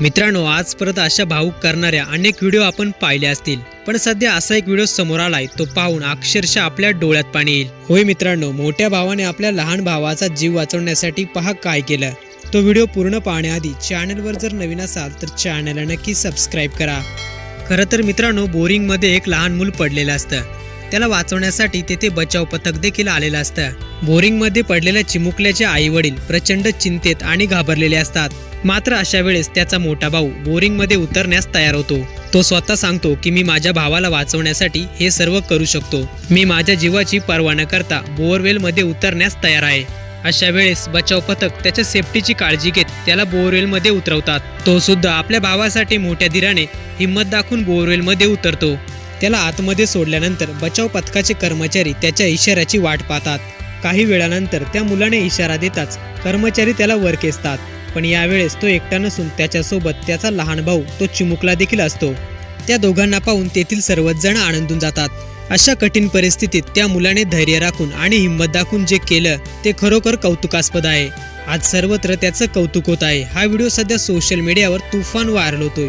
मित्रांनो आज परत अशा भावूक करणाऱ्या अनेक व्हिडिओ आपण पाहिले असतील. पण सध्या असा एक व्हिडिओ समोर आलाय तो पाहून अक्षरशः आपल्या डोळ्यात पाणी येईल. होय मित्रांनो मोठ्या भावाने आपल्या लहान भावाचा जीव वाचवण्यासाठी पहा काय केलं. तो व्हिडिओ पूर्ण पाहण्याआधी चॅनलवर जर नवीन असाल तर चॅनलला नक्की सबस्क्राईब करा. खरं तर मित्रांनो बोरिंगमध्ये एक लहान मूल पडलेलं असतं. त्याला वाचवण्यासाठी तेथे बचाव पथक देखील आलेलं असतं. बोरिंगमध्ये पडलेल्या चिमुकल्याचे आई वडील प्रचंड चिंतेत आणि घाबरलेले असतात. मात्र अशा वेळेस त्याचा मोठा भाऊ बोरिंगमध्ये उतरण्यास तयार होतो. तो स्वतः सांगतो की मी माझ्या भावाला वाचवण्यासाठी हे सर्व करू शकतो. मी माझ्या जीवाची पर्वा न करता बोअरवेलमध्ये उतरण्यास तयार आहे. अशा वेळेस बचाव पथक त्याच्या सेफ्टीची काळजी घेत त्याला बोअरवेलमध्ये उतरवतात. तो सुद्धा आपल्या भावासाठी मोठ्या धीराने हिंमत दाखवून बोअरवेलमध्ये उतरतो. त्याला आतमध्ये सोडल्यानंतर बचाव पथकाचे कर्मचारी त्याच्या इशाऱ्याची वाट पाहतात. काही वेळानंतर त्या मुलाने इशारा देताच कर्मचारी त्याला वर खेचतात. पण यावेळेस तो एकटा नसून त्याच्यासोबत त्याचा लहान भाऊ तो चिमुकला देखील असतो. त्या दोघांना पाहून तेथील सर्वच जण आनंदून जातात. अशा कठीण परिस्थितीत त्या मुलाने धैर्य राखून आणि हिंमत दाखवून जे केलं ते खरोखर कौतुकास्पद आहे. आज सर्वत्र त्याचं कौतुक होत आहे. हा व्हिडिओ सध्या सोशल मीडियावर तुफान व्हायरल होतोय.